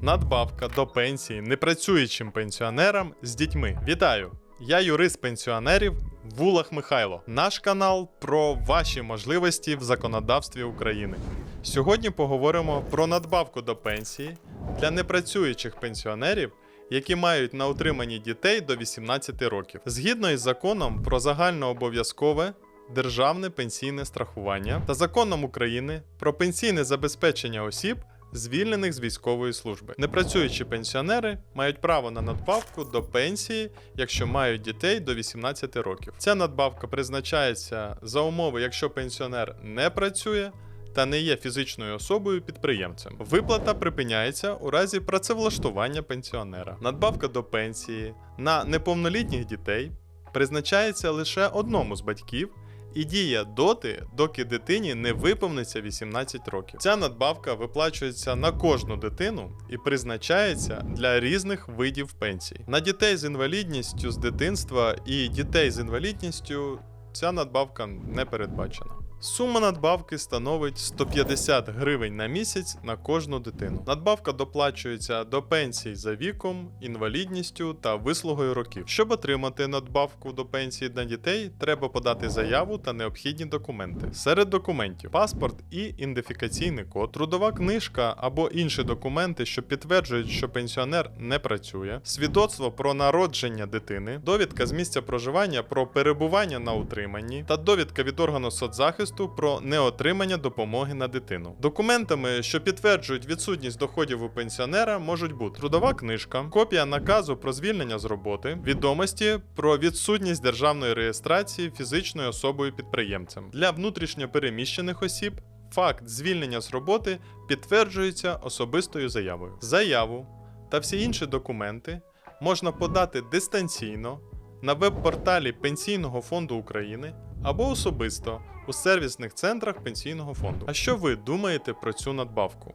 Надбавка до пенсії непрацюючим пенсіонерам з дітьми. Вітаю! Я юрист пенсіонерів Вулах Михайло. Наш канал про ваші можливості в законодавстві України. Сьогодні поговоримо про надбавку до пенсії для непрацюючих пенсіонерів, які мають на утриманні дітей до 18 років. Згідно із законом про загальнообов'язкове державне пенсійне страхування та законом України про пенсійне забезпечення осіб, звільнених з військової служби. Непрацюючі пенсіонери мають право на надбавку до пенсії, якщо мають дітей до 18 років. Ця надбавка призначається за умови, якщо пенсіонер не працює. Та не є фізичною особою підприємцем. Виплата припиняється у разі працевлаштування пенсіонера. Надбавка до пенсії на неповнолітніх дітей призначається лише одному з батьків і діє доти, доки дитині не виповниться 18 років. Ця надбавка виплачується на кожну дитину і призначається для різних видів пенсій. На дітей з інвалідністю з дитинства і дітей з інвалідністю ця надбавка не передбачена. Сума надбавки становить 150 гривень на місяць на кожну дитину. Надбавка доплачується до пенсій за віком, інвалідністю та вислугою років. Щоб отримати надбавку до пенсії для дітей, треба подати заяву та необхідні документи. Серед документів паспорт і ідентифікаційний код, трудова книжка або інші документи, що підтверджують, що пенсіонер не працює, свідоцтво про народження дитини, довідка з місця проживання про перебування на утриманні та довідка від органу соцзахисту про неотримання допомоги на дитину. Документами, що підтверджують відсутність доходів у пенсіонера, можуть бути трудова книжка, копія наказу про звільнення з роботи, відомості про відсутність державної реєстрації фізичною особою підприємцем для внутрішньо переміщених осіб. Факт звільнення з роботи підтверджується особистою заявою. Заяву та всі інші документи можна подати дистанційно на веб-порталі Пенсійного фонду України або особисто у сервісних центрах пенсійного фонду. А що ви думаєте про цю надбавку?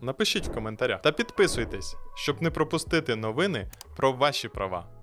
Напишіть в коментарях та підписуйтесь, щоб не пропустити новини про ваші права.